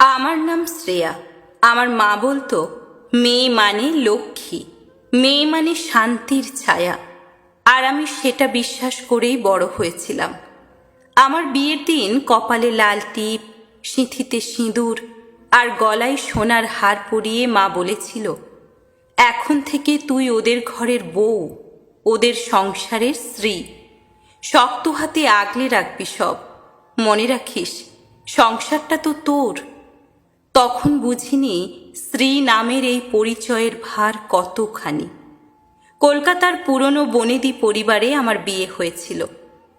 আমার নাম শ্রেয়া। আমার মা বলতো, মেয়ে মানে লক্ষ্মী, মেয়ে মানে শান্তির ছায়া। আর আমি সেটা বিশ্বাস করেই বড় হয়েছিলাম। আমার বিয়ের দিন কপালে লাল টিপ, সিঁথিতে সিঁদুর আর গলায় সোনার হার পরিয়ে মা বলেছিল, এখন থেকে তুই ওদের ঘরের বউ, ওদের সংসারের স্ত্রী। শক্ত হাতে আগলে রাখবি সব। মনে রাখিস, সংসারটা তো তোর। তখন বুঝিনি স্ত্রী নামের এই পরিচয়ের ভার কতখানি। কলকাতার পুরনো বনেদি পরিবারে আমার বিয়ে হয়েছিল।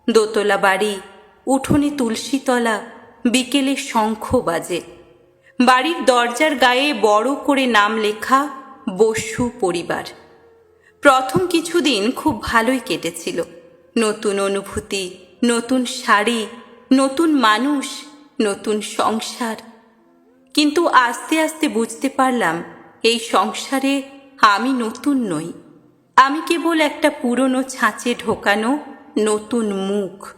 দোতলা বাড়ি উঠোনে তুলসীতলা, বিকেলে শঙ্খ বাজে। বাড়ির দরজার গায়ে বড় করে নাম লেখা বসু পরিবার। প্রথম কিছুদিন খুব ভালোই কেটেছিল। নতুন অনুভূতি, নতুন শাড়ি, নতুন মানুষ, নতুন সংসার। কিন্তু আস্তে আস্তে বুঝতে পারলাম, এই সংসারে আমি নতুন নই। আমি কেবল একটা পুরনো ছাঁচে ঢোকানো নতুন মুখ।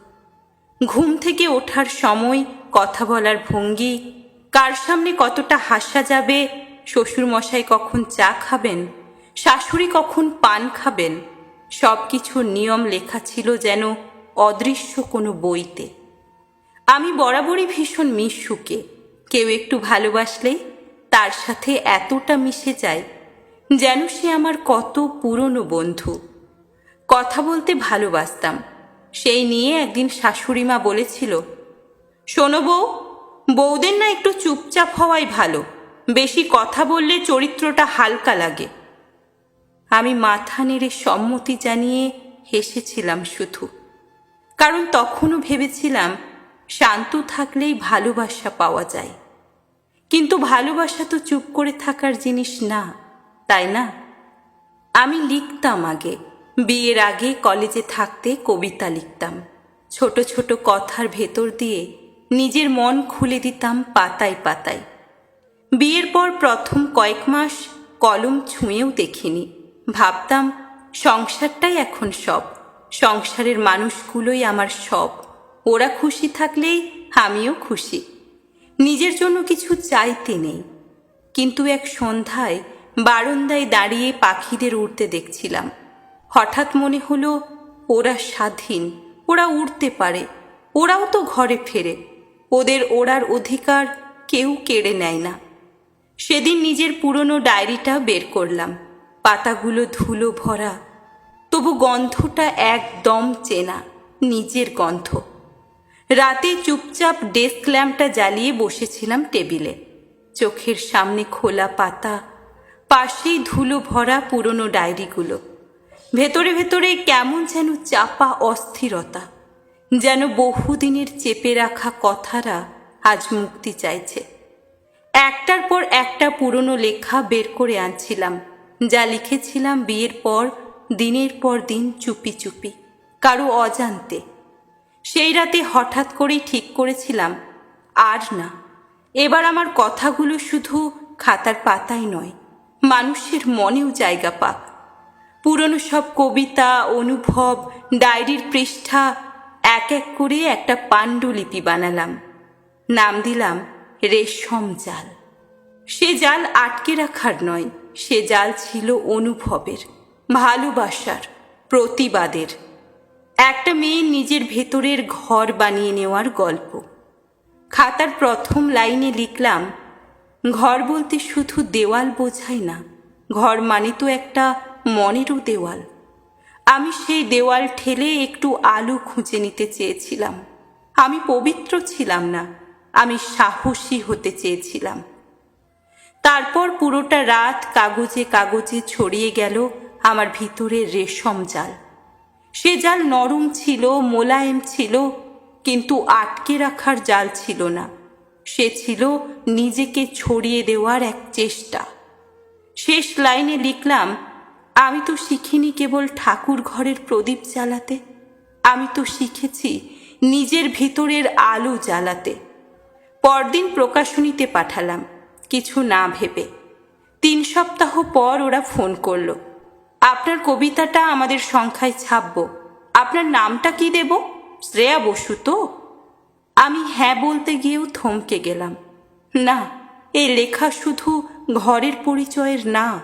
ঘুম থেকে ওঠার সময় কথা বলার ভঙ্গি, কার সামনে কতটা হাসা যাবে, শ্বশুরমশাই কখন চা খাবেন, শাশুড়ি কখন পান খাবেন সব কিছুর নিয়ম লেখা ছিল যেন অদৃশ্য কোনো বইতে। আমি বরাবরই ভীষণ মিশুকে কেউ একটু ভালোবাসলেই তার সাথে এতটা মিশে যায় যেন সে আমার কত পুরনো বন্ধু। কথা বলতে ভালোবাসতাম। সেই নিয়ে একদিন শাশুড়ি মা বলেছিল, শোনো বউ, বউদের না একটু চুপচাপ হওয়াই ভালো। বেশি কথা বললে চরিত্রটা হালকা লাগে আমি মাথা নেড়ে সম্মতি জানিয়ে হেসেছিলাম শুধু। কারণ তখনও ভেবেছিলাম শান্ত থাকলেই ভালোবাসা পাওয়া যায়। কিন্তু ভালোবাসা তো চুপ করে থাকার জিনিস না, তাই না? আমি লিখতাম আগে, বিয়ের আগে কলেজে থাকতে কবিতা লিখতাম। ছোট ছোট কথার ভেতর দিয়ে নিজের মন খুলে দিতাম পাতায় পাতায়। বিয়ের পর প্রথম কয়েক মাস কলম ছুঁয়েও দেখিনি। ভাবতাম, সংসারটাই এখন সব, সংসারের মানুষগুলোই আমার সব। ওরা খুশি থাকলেই আমিও খুশি। নিজের জন্য কিছু চাইতে নেই। কিন্তু এক সন্ধ্যায় বারান্দায় দাঁড়িয়ে পাখিদের উড়তে দেখছিলাম। হঠাৎ মনে হলো ওরা স্বাধীন, ওরা উড়তে পারে, ওরাও তো ঘরে ফেরে। ওদের ওড়ার অধিকার কেউ কেড়ে নেয় না। সেদিন নিজের পুরনো ডায়েরিটা বের করলাম। পাতাগুলো ধুলো ভরা, তবু গন্ধটা একদম চেনা, নিজের গন্ধ। রাতে চুপচাপ ডেস্ক ল্যাম্পটা জ্বালিয়ে বসেছিলাম টেবিলে। চোখের সামনে খোলা পাতা, পাশেই ধুলো ভরা পুরনো ডায়েরিগুলো। ভেতরে ভেতরে কেমন যেন চাপা অস্থিরতা, যেন বহুদিনের চেপে রাখা কথারা আজ মুক্তি চাইছে। একটার পর একটা পুরনো লেখা বের করে আনছিলাম, যা লিখেছিলাম বিয়ের পর, দিনের পর দিন চুপি চুপি, কারও অজান্তে। সেই রাতে হঠাৎ করেই ঠিক করেছিলাম, আর না। এবার আমার কথাগুলো শুধু খাতার পাতায় নয়, মানুষের মনেও জায়গা পাক। পুরনো সব কবিতা, অনুভব, ডায়েরির পৃষ্ঠা, এক এক করে একটা পাণ্ডুলিপি বানালাম। নাম দিলাম, রেশম জাল। সে জাল আটকে রাখার নয়, সে জাল ছিল অনুভবের, ভালোবাসার, প্রতিবাদের। একটা মেয়ে নিজের ভেতরের ঘর বানিয়ে নেওয়ার গল্প। খাতার প্রথম লাইনে লিখলাম, ঘর বলতে শুধু দেওয়াল বোঝায় না, ঘর মানে তো একটা মনেরও দেওয়াল। আমি সেই দেওয়াল ঠেলে একটু আলো খুঁজে নিতে চেয়েছিলাম। আমি পবিত্র ছিলাম না, আমি সাহসী হতে চেয়েছিলাম। তারপর পুরোটা রাত কাগজে কাগজে ছড়িয়ে গেল আমার ভিতরে রেশম জাল। সে জাল নরম ছিল, মোলায়েম ছিল, কিন্তু আটকে রাখার জাল ছিল না। সে ছিল নিজেকে ছড়িয়ে দেওয়ার এক চেষ্টা। শেষ লাইনে লিখলাম, আমি তো শিখিনি কেবল ঠাকুর ঘরের প্রদীপ জ্বালাতে, আমি তো শিখেছি নিজের ভিতরের আলো জ্বালাতে। পরদিন প্রকাশনীতে পাঠালাম, কিছু না ভেবে। তিন সপ্তাহ পর ওরা ফোন করল। আপনার কবিতাটা আমাদের সংখ্যায় ছাপব। আপনার নামটা কি দেব? শ্রেয়া বসু তো। আমি হ্যাঁ বলতে গিয়েও থমকে গেলাম। না, এই লেখা শুধু ঘরের পরিচয়ের না,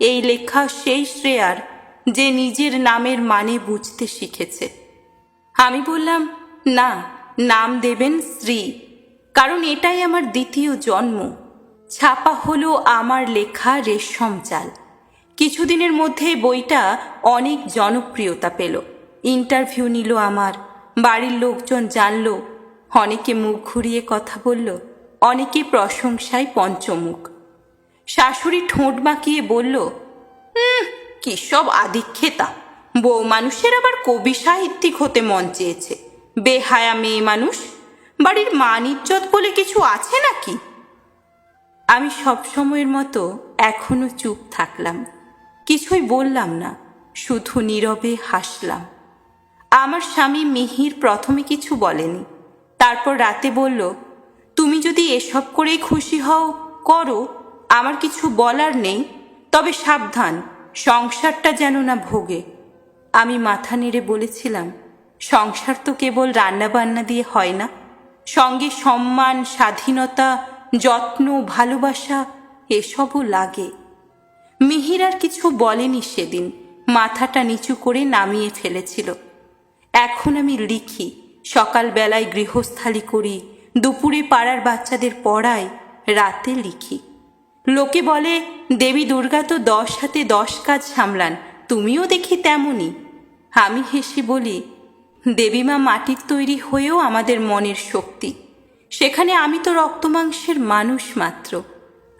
এই লেখা সেই শ্রেয়ার যে নিজের নামের মানে বুঝতে শিখেছে। আমি বললাম, না, নাম দেবেন শ্রী, কারণ এটাই আমার দ্বিতীয় জন্ম। ছাপা হলো আমার লেখা রেশম চাল। কিছুদিনের মধ্যে বইটা অনেক জনপ্রিয়তা পেল। ইন্টারভিউ নিল আমার। বাড়ির লোকজন জানলো। অনেকে মুখ ঘুরিয়ে কথা বলল। অনেকে প্রশংসায় পঞ্চমুখ। শাশুড়ি ঠোঁট বাঁকিয়ে বলল "হুম, কি সব আদিক্ষেতা। বউ মানুষের আবার কবি সাহিত্যিক হতে মন চেয়েছে। বেহায়া মেয়ে মানুষ। বাড়ির মান ইজ্জত বলে কিছু আছে নাকি? আমি সব সময়ের মতো এখনও চুপ থাকলাম। কিছুই বললাম না, শুধু নীরবে হাসলাম। আমার স্বামী মিহির প্রথমে কিছু বলেনি, তারপর রাতে বলল, তুমি যদি এসব করেই খুশি হও, করো, আমার কিছু বলার নেই, তবে সাবধান, সংসারটা যেন না ভোগে। আমি মাথা নেড়ে বলেছিলাম, সংসার তো কেবল রান্নাবান্না দিয়ে হয় না, সঙ্গে সম্মান, স্বাধীনতা, যত্ন, ভালোবাসা, এসবও লাগে। মিহির আর কিছু বলেনি সেদিন। মাথাটা নিচু করে নামিয়ে ফেলেছিল। এখন আমি লিখি, সকালবেলায় গৃহস্থালি করি, দুপুরে পাড়ার বাচ্চাদের পড়াই, রাতে লিখি। লোকে বলে, দেবী দুর্গা তো দশ হাতে দশ কাজ সামলান, তুমিও দেখি তেমনই। আমি হেসে বলি, দেবীমা মাটির তৈরি হয়েও আমাদের মনের শক্তি। সেখানে আমি তো রক্তমাংসের মানুষ মাত্র।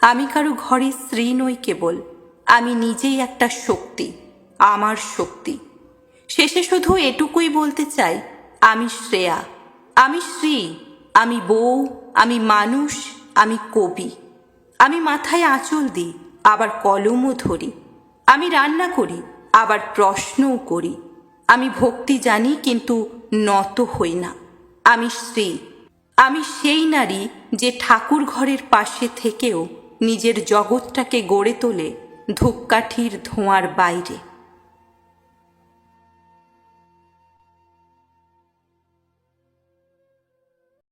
আমি কারও ঘরে স্ত্রী নই কেবল। আমি নিজেই একটা শক্তি, আমার শক্তি। শেষে শুধু এটুকুই বলতে চাই, আমি শ্রেয়া। আমি শ্রী আমি বউ, আমি মানুষ, আমি কবি। আমি মাথায় আঁচল দিই, আবার কলমও ধরি। আমি রান্না করি, আবার প্রশ্নও করি। আমি ভক্তি জানি, কিন্তু নত হই না। আমি শ্রী আমি সেই নারী যে ঠাকুর ঘরের পাশে থেকেও নিজের জগৎটাকে গড়ে তোলে ধূপকাঠির ধোঁয়ার বাইরে।